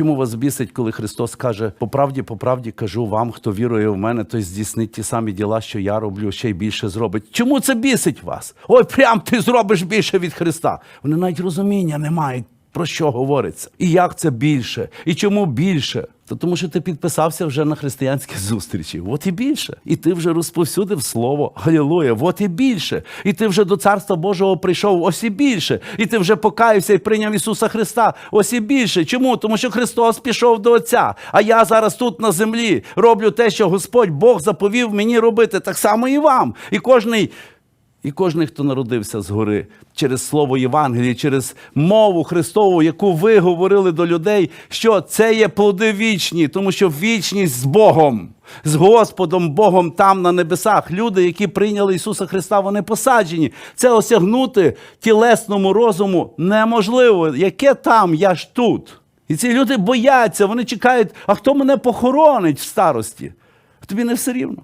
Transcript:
Чому вас бісить, коли Христос каже, по правді, по правді кажу вам, хто вірує в мене, той здійснить ті самі діла, що я роблю, ще й більше зробить. Чому це бісить вас? Ой, прям ти зробиш більше від Христа. Вони навіть розуміння не мають. Про що говориться? І як це більше? І чому більше? Та тому що ти підписався вже на християнські зустрічі. От і більше. І ти вже розповсюдив слово. Галілуя, от і більше. І ти вже до Царства Божого прийшов, ось і більше. І ти вже покаявся і прийняв Ісуса Христа. Ось і більше. Чому? Тому що Христос пішов до Отця. А я зараз тут на землі роблю те, що Господь Бог заповів мені робити, так само і вам. І кожний. І кожен, хто народився згори через слово Євангелії, через мову Христову, яку ви говорили до людей, що це є плоди вічні, тому що вічність з Богом, з Господом Богом там на небесах. Люди, які прийняли Ісуса Христа, вони посаджені. Це осягнути тілесному розуму неможливо. Яке там, я ж тут. І ці люди бояться, вони чекають, а хто мене похоронить в старості? Тобі не все рівно.